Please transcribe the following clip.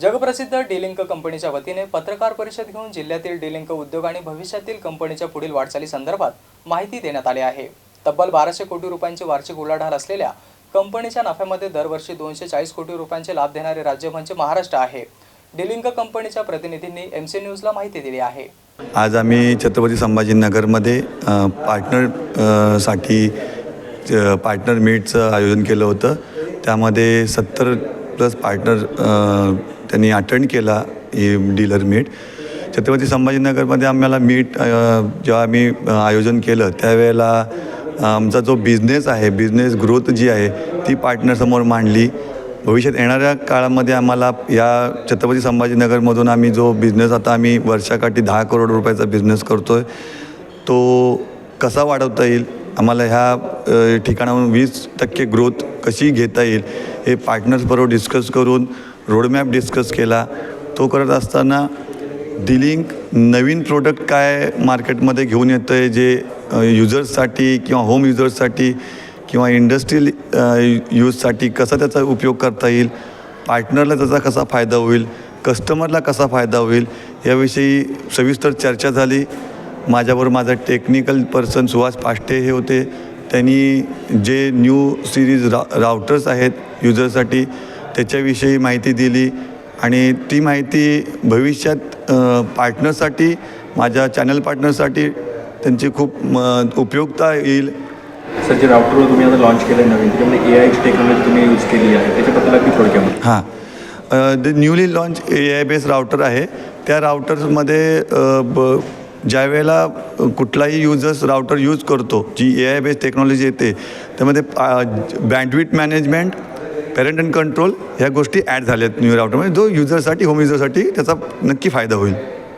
जगप्रसिद्ध डिलिंक कंपनीच्या वतीने पत्रकार परिषद घेऊन जिल्ह्यातील डिलिंक उद्योग आणि भविष्यातील कंपनीच्या पुढील वाटचाली संदर्भात माहिती देण्यात आली आहे. तब्बल बाराशे कोटी रुपयांची वार्षिक उलाढाल असलेल्या कंपनीच्या नफ्यामध्ये दरवर्षी दोनशे चाळीस कोटी रुपयांचे लाभ देणारे राज्य म्हणजे महाराष्ट्र आहे. डिलिंक कंपनीच्या प्रतिनिधींनी एम सी न्यूजला माहिती दिली आहे. आज आम्ही छत्रपती संभाजीनगरमध्ये पार्टनरसाठी पार्टनर मीटचं आयोजन केलं होतं. त्यामध्ये सत्तर प्लस पार्टनर त्यांनी अटेंड केला ही डीलर मीट छत्रपती संभाजीनगरमध्ये आम्हाला मीट जेव्हा आम्ही आयोजन केलं त्यावेळेला आमचा जो बिझनेस आहे बिझनेस ग्रोथ जी आहे ती पार्टनरसमोर मांडली. भविष्यात येणाऱ्या काळामध्ये आम्हाला या छत्रपती संभाजीनगरमधून आम्ही जो बिझनेस आता आम्ही वर्षाकाठी दहा करोड रुपयाचा बिझनेस करतो आहे तो कसा वाढवता येईल? आम्हाला ह्या ठिकाणाहून वीस टक्के ग्रोथ कशी घेता येईल हे पार्टनर्सबरोबर डिस्कस करून रोडमॅप डिस्कस केला. तो करत असताना डिलिंक नवीन प्रोडक्ट काय मार्केटमध्ये घेऊन येतं आहे जे युजर्ससाठी किंवा होम युजर्ससाठी किंवा इंडस्ट्रियल यूजसाठी कसा त्याचा उपयोग करता येईल पार्टनरला त्याचा कसा फायदा होईल कस्टमरला कसा फायदा होईल याविषयी सविस्तर चर्चा झाली. माझ्याबरोबर माझा टेक्निकल पर्सन सुहास पाष्टे हे होते. त्यांनी जे न्यू सिरीज रा राउटर्स आहेत युजरसाठी त्याच्याविषयी माहिती दिली. आणि ती माहिती भविष्यात पार्टनरसाठी माझ्या चॅनल पार्टनरसाठी त्यांची खूप म, उपयुक्ता येईल. सर जे राउटरवर तुम्ही आता लॉन्च केलं नवीन त्याच्यामध्ये ए आयची टेक्नॉलॉजी तुम्ही यूज केली आहे. त्याच्याबद्दल अगदी थोडक्यामध्ये हां. The newly launch A I base router आहे त्या राउटर्समध्ये ब ज्या वेळेला कुठलाही युजर्स राउटर यूज करतो जी ए आय बेस्ड टेक्नॉलॉजी येते त्यामध्ये bandwidth management parent and control ह्या गोष्टी ॲड झाल्या आहेत न्यू राउटरमध्ये जो युजरसाठी होम युजरसाठी त्याचा नक्की फायदा होईल.